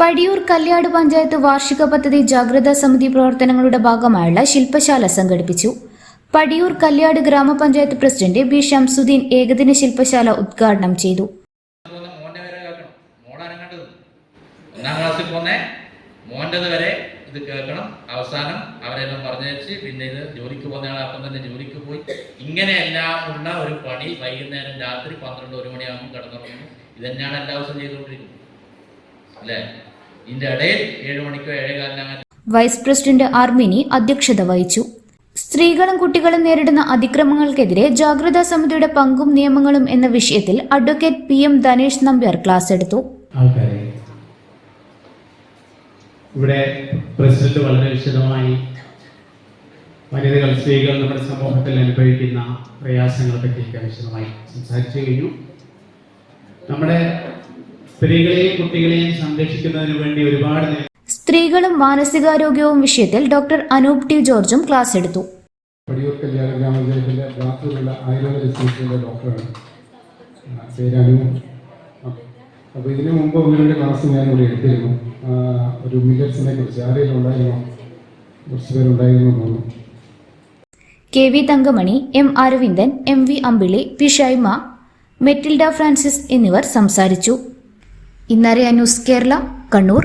പടിയൂർ കല്യാട് പഞ്ചായത്ത് വാർഷിക പദ്ധതി ജാഗ്രതാ സമിതി പ്രവർത്തനങ്ങളുടെ ഭാഗമായുള്ള ശില്പശാല സംഘടിപ്പിച്ചു. പടിയൂർ കല്യാട് ഗ്രാമപഞ്ചായത്ത് പ്രസിഡന്റ് ബി ഷംസുദ്ദീൻ ഏകദിന ശില്പശാല ഉദ്ഘാടനം ചെയ്തു. വരെ ഇത് കേൾക്കണം. അവസാനം അവരെല്ലാം പറഞ്ഞേച്ച് പിന്നെ ഇത് ജോലിക്ക് പോകുന്ന ആളപ്പം തന്നെ ജോലിക്ക് പോയി. ഇങ്ങനെയെല്ലാം ഉള്ള ഒരു പണി വൈകുന്നേരം രാത്രി പന്ത്രണ്ട് ഒരു മണിയാകുമ്പോൾ കിടന്നുറങ്ങുന്നു. ഇതന്നെയാണ് എല്ലാ ദിവസവും ചെയ്തുകൊണ്ടിരിക്കുന്നത്. അല്ലേ? ഇതിന്റെ ഇടയിൽ ഏഴ് മണിക്കോ ഏഴേകാലിനോ അങ്ങനെ വൈസ് പ്രസിഡന്റ് ആർമിനി അധ്യക്ഷത വഹിച്ചു. സ്ത്രീകളും കുട്ടികളും നേരിടുന്ന അതിക്രമങ്ങൾക്കെതിരെ ജാഗ്രതാ സമിതിയുടെ പങ്കും നിയമങ്ങളും എന്ന വിഷയത്തിൽ advocate P M Dhanesh Nambiar class എടുത്തു. ഇവിടെ പ്രസിഡന്റ് വളരെ വിശദമായി വനിതകൾ സ്ത്രീകൾ നമ്മുടെ സമൂഹത്തിൽ അനുഭവിക്കുന്ന പ്രയാസങ്ങളെ പറ്റിയൊക്കെ വിശദമായി സംസാരിച്ചു കഴിഞ്ഞു. നമ്മുടെ സ്ത്രീകളെയും കുട്ടികളെയും സംരക്ഷിക്കുന്നതിന് വേണ്ടി ഒരുപാട് സ്ത്രീകളും മാനസികാരോഗ്യവും വിഷയത്തിൽ ഡോക്ടർ അനൂപ് ടി ജോർജും ക്ലാസ് എടുത്തു. പടിയൂർ കല്യാണ ആയുർവേദ ഡോക്ടറാണ്. പേര് അപ്പോൾ ഇതിനു മുമ്പ് ഇവരുടെ ക്ലാസ് ഞാൻ ഇവിടെ എടുത്തിരുന്നു. ഒരു മികച്ചിനെ കുറിച്ച് ആരെങ്കിലും ഉണ്ടായിരുന്നോ കുറച്ച് പേരുണ്ടായിരുന്നു തോന്നുന്നു. K V Thankamani M Aravindan M V Ambili P Shaima Matilda Francis എന്നിവർ സംസാരിച്ചു. ഇന്നറിയ ന്യൂസ് കേരള കണ്ണൂർ.